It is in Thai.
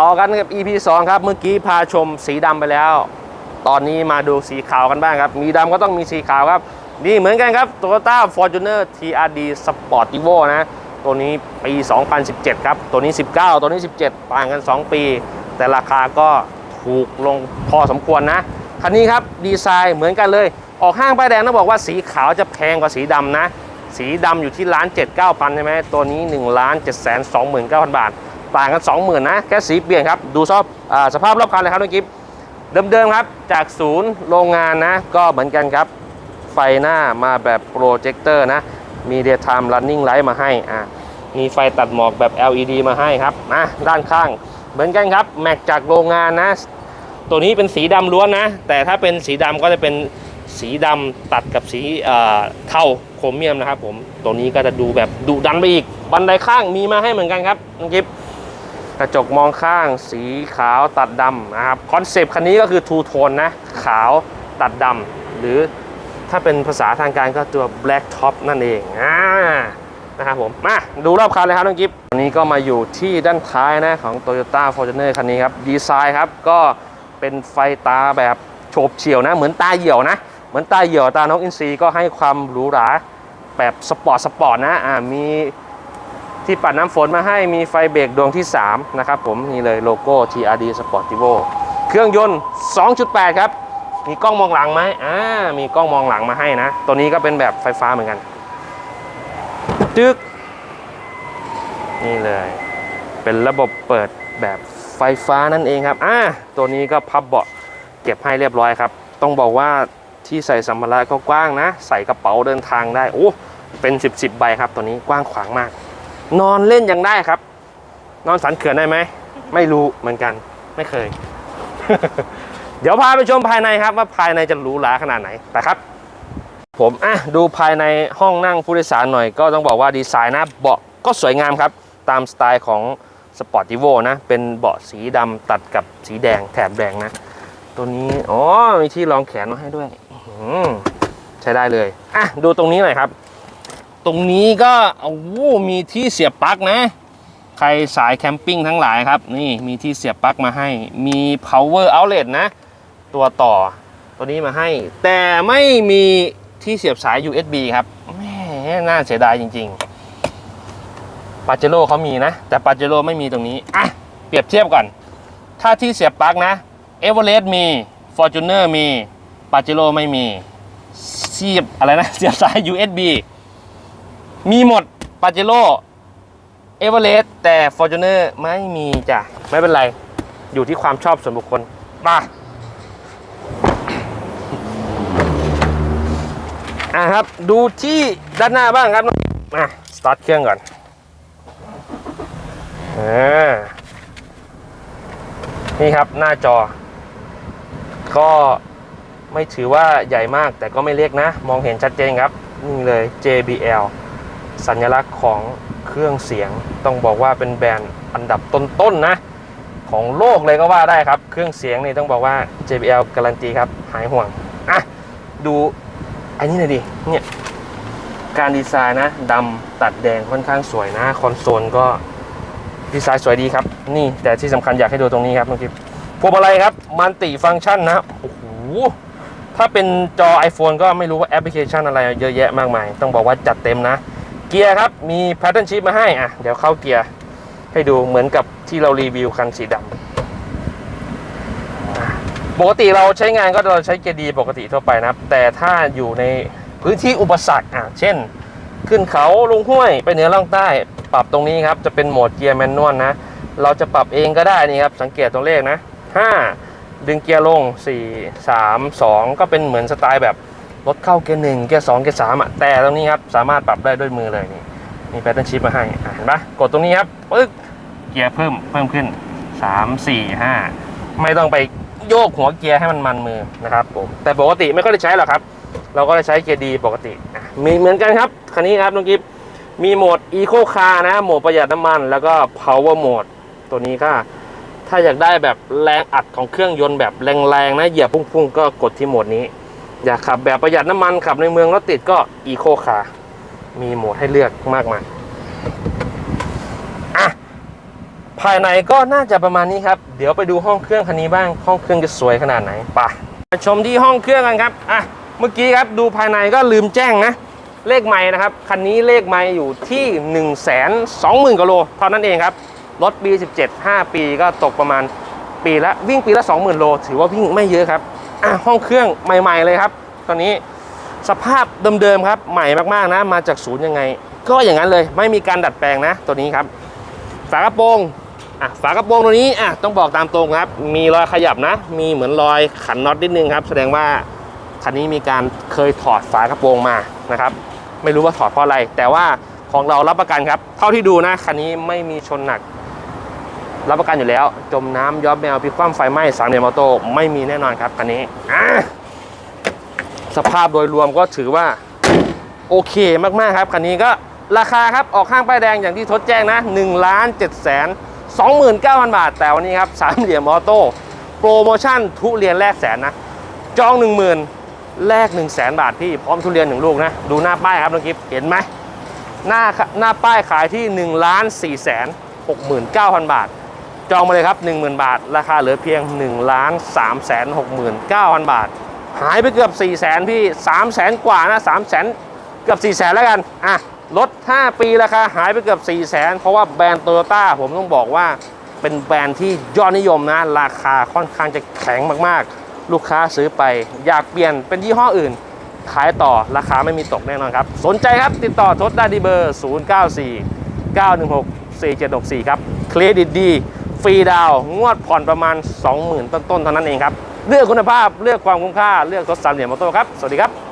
ต่อกันกับ EP 2 ครับ เมื่อกี้พาชมสีดำไปแล้ว ตอนนี้มาดูสีขาวกันบ้างครับ มีดำก็ต้องมีสีขาวครับ นี่เหมือนกันครับ Toyota Fortuner TRD Sportivo นะ ตัวนี้ปี 2017 ครับ ตัวนี้ 19 ตัวนี้ 17 ต่างกัน 2 ปี แต่ราคาก็ถูกลงพอสมควรนะ คันนี้ครับดีไซน์เหมือนกันเลย ออกห้างป้ายแดงต้องบอกว่าสีขาวจะแพงกว่าสีดำนะ สีดำอยู่ที่ล้านเจ็ดเก้าพันใช่ไหมตัวนี้1ล้านเจ็ดแสนสองหมื่นเก้าพันบาท ต่างกัน 20,000 นะ แค่สีเปลี่ยนครับ ดูชอบอสภาพรอบคันเลยครับน้องกิฟเดิมๆครับ จากศูนย์โรงงานนะ ก็เหมือนกันครับ ไฟหน้ามาแบบโปรเจคเตอร์นะ มี daytime running light มาให้อะมีไฟตัดหมอกแบบ LED มาให้ครับนะด้านข้าง เหมือนกันครับ แม็กจากโรงงานนะ ตัวนี้เป็นสีดำล้วนนะ แต่ถ้าเป็นสีดำก็จะเป็นสีดำตัดกับสีเอ่อเทาโครเมียมนะครับผม ตัวนี้ก็จะดูแบบดุดันไปอีก บันไดข้างมีมาให้เหมือนกันครับน้องกิฟก ระจกมองข้างสีขาวตัดดำนะครับคอนเซปต์คันนี้ก็คือทูโทนนะ ขาวตัดดำหรือถ้าเป็นภาษาทางการก็ตัว black top นั่นเองอ่านะครับผมมาดูรอบคันเลยครับน้องกิฟต์วันนี้ก็มาอยู่ที่ด้านท้ายนะของ Toyota Fortuner คันนี้ครับดีไซน์ครับก็เป็นไฟตาแบบโฉบเฉี่ยวนะ เหมือนตาเหี่ยวนะ เหมือนตาเหี่ยวตานกอินทรีก็ให้ความหรูหราแบบสปอร์ตสปอร์ตนะอ่ามี ที่ปัดน้ำฝนมาให้มีไฟเบรกดวงที่ 3 นะครับผมนี่เลยโลโก้ TRD Sportivo เครื่องยนต์ 2.8 ครับ มีกล้องมองหลังไหมอ่ามีกล้องมองหลังมาให้นะ ตัวนี้ก็เป็นแบบไฟฟ้าเหมือนกัน จึ๊กนี่เลย เป็นระบบเปิดแบบไฟฟ้านั่นเองครับอ่าตัวนี้ก็พับเบาะเก็บให้เรียบร้อยครับ ต้องบอกว่าที่ใส่สัมภาระก็กว้างนะ ใส่กระเป๋าเดินทางได้ โอ้ เป็น 10 10ใบครับ ตัวนี้กว้างขวางมาก นอนเล่นยังได้ครับ นอนสันเขื่อนได้ไหม ไม่รู้เหมือนกัน ไม่เคย เดี๋ยวพาไปชมภายในครับว่าภายในจะหรูหราขนาดไหนไปครับ ผมอะดูภายในห้องนั่งผู้โดยสารหน่อย ก็ต้องบอกว่าดีไซน์นะเบาะก็สวยงามครับ ตามสไตล์ของ Sportivo นะ เป็นเบาะสีดำตัดกับสีแดงแถบแดงนะ ตัวนี้ อ๋อ มีที่รองแขนมาให้ด้วยอืใช้ได้เลย อะ ดูตรงนี้หน่อยครับ ตรงนี้ก็โอ้มีที่เสียบปลั๊กนะ ใครสายแคมปิ้งทั้งหลายครับ นี่มีที่เสียบปลั๊กมาให้ มี power outlet นะ ตัวต่อตัวนี้มาให้ แต่ไม่มีที่เสียบสาย USB ครับแหมน่าเสียดายจริง ๆปาเจโร่เขามีนะ แต่ปาเจโร่ไม่มีตรงนี้อะเปรียบเทียบก่อน ถ้าที่เสียบปลั๊กนะเอเวอเรสต์มี Fortuner มีปาเจโร่ไม่มีเสียบอะไรนะเสียบสาย USB มีหมดปาเจโร่เอเวอเรสต์แต่ Fortuner ไม่มีจ้ะ ไม่เป็นไร อยู่ที่ความชอบส่วนบุคคลมาอะครับ ดูที่ด้านหน้าบ้างครับมาสตาร์ทเครื่องก่อนอ่านี่ครับหน้าจอ ก็ไม่ถือว่าใหญ่มากแต่ก็ไม่เล็กนะ มองเห็นชัดเจนครับ นี่เลย JBL สัญลักษณ์ของเครื่องเสียงต้องบอกว่าเป็นแบรนด์อันดับต้นๆนะ ของโลกเลยก็ว่าได้ครับ เครื่องเสียงนี่ต้องบอกว่า JBL การันตีครับ หายห่วง อะ ดูอันนี้หน่อยดิเนี่ยการดีไซน์นะดำตัดแดงค่อนข้างสวยนะ คอนโซลก็ดีไซน์สวยดีครับ นี่แต่ที่สำคัญอยากให้ดูตรงนี้ครับน้องกิฟพวงมาลัยครับมันติฟังก์ชันนะโอ้โหถ้าเป็นจอ iPhone ก็ไม่รู้ว่าแอปพลิเคชันอะไรเยอะแยะมากมาย ต้องบอกว่าจัดเต็มนะ เกียร์ครับ มี Pattern Shift มาให้อะเดี๋ยวเข้าเกียร์ให้ดูเหมือนกับที่เรารีวิวคันสีดำปกติเราใช้งานก็เราใช้เกียร์ดีปกติทั่วไปนะครับ แต่ถ้าอยู่ในพื้นที่อุปสรรคอะเช่น ขึ้นเขาลงห้วยไปเหนือล่องใต้ ปรับตรงนี้ครับ จะเป็นโหมดเกียร์แมนนวลนะ เราจะปรับเองก็ได้นี่ครับสังเกตตัวเลขนะ 5 ดึงเกียร์ลง 4 3 2 ก็เป็นเหมือนสไตล์แบบ รถเข้าเกียร์หนึ่งเกียร์สองเกียร์สามอะแต่ตรงนี้ครับสามารถปรับได้ด้วยมือเลยนี่มีแพทเทิร์นชิปมาให้เห็นปะกดตรงนี้ครับปึ๊กเกียร์เพิ่มเพิ่มขึ้น3 4 5ไม่ต้องไปโยกหัวเกียร์ให้มันมันมือนะครับผมแต่ปกติไม่ค่อยได้ใช้หรอกครับ เราก็ได้ใช้เกียร์ดีปกติมีเหมือนกันครับคันนี้ครับน้องกิฟมีโหมด Eco Car นะโหมดประหยัดน้ำมัน แล้วก็ Power Mode ตัวนี้ก็ถ้าอยากได้แบบแรงอัดของเครื่องยนต์แบบแรงๆนะเหยียบพุ่งๆ ก็กดที่โหมดนี้ อยากขับแบบประหยัดน้ำมันขับในเมืองรถติดก็ Eco Car มีโหมดให้เลือกมากมายอะภายในก็น่าจะประมาณนี้ครับ เดี๋ยวไปดูห้องเครื่องคันนี้บ้าง ห้องเครื่องจะสวยขนาดไหนไปมาชมที่ห้องเครื่องกันครับอะเมื่อกี้ครับดูภายในก็ลืมแจ้งนะ เลขไม้นะครับ คันนี้เลขไม้อยู่ที่ 1 2 0 0 0 0กิโลเท่านั้นเองครับ รถปี 17 5 ปีก็ตกประมาณปีละวิ่งปีละ 20,000 โล ถือว่าวิ่งไม่เยอะครับ อะห้องเครื่องใหม่ ๆ เลยครับ ตอนนี้สภาพเดิมๆครับ ใหม่มากๆนะ มาจากศูนย์ยังไง ก็อย่างนั้นเลยไม่มีการดัดแปลงนะ ตัวนี้ครับ ฝากระโปรงอะฝากระโปรงตัวนี้อะต้องบอกตามตรงครับ มีรอยขยับนะ มีเหมือนรอยขันน็อตนิดนึงครับ แสดงว่าคันนี้มีการเคยถอดฝากระโปรงมานะครับ ไม่รู้ว่าถอดเพราะอะไร แต่ว่าของเรารับประกันครับ เท่าที่ดูนะคันนี้ไม่มีชนหนัก รับประกันอยู่แล้ว จมน้ำย้อมแมวพิกคว่ำไฟไหม้สามเหลี่ยมออโต้ไม่มีแน่นอนครับคันนี้สภาพโดยรวมก็ถือว่า โอเคมากๆครับคันนี้ก็ราคาครับออกข้างป้ายแดงอย่างที่ทดแจ้งนะ1ล้าน7แสน29,000บาท แต่วันนี้ครับสามเหลี่ยมออโต้โปรโมชั่นทุเรียนแลกแสนนะ จอง 10,000แลก1 0 0 0 0 0บาทพี่พร้อมทุเรียนหนึ่งลูกนะ ดูหน้าป้ายครับน้องกิฟเห็นไหมหน้าหน้าป้ายขายที่1ล้าน4แสน69,000บาท จองมาเลยครับ 10,000 บาท ราคาเหลือเพียง1ล้าน3แสน69,000 บาท หายไปเกือบ 4 0 0แสนพี่ 3 0 0แสนกว่านะ3 0 0แสนเกือบ 4 0 0แสนแล้วกัน อะรถ5 ปีราคาหายไปเกือบ 4 0 0แสนเพราะว่าแบรนด์โตโยต้าผมต้องบอกว่าเป็นแบรนด์ที่ยอดนิยมนะ ราคาค่อนข้างจะแข็งมากๆ ลูกค้าซื้อไป อยากเปลี่ยนเป็นยี่ห้ออื่น ขายต่อราคาไม่มีตกแน่นอนครับ สนใจครับติดต่อทศได้ที่เบอร์ 094 916 4764 ครับ เครดิตดี ฟรีดาวงวดผ่อนประมาณ 20,000 ต้นๆเท่านั้นเองครับ เลือกคุณภาพเลือกความคุ้มค่าเลือกทศสามเหลี่ยมมอเต้ครับ สวัสดีครับ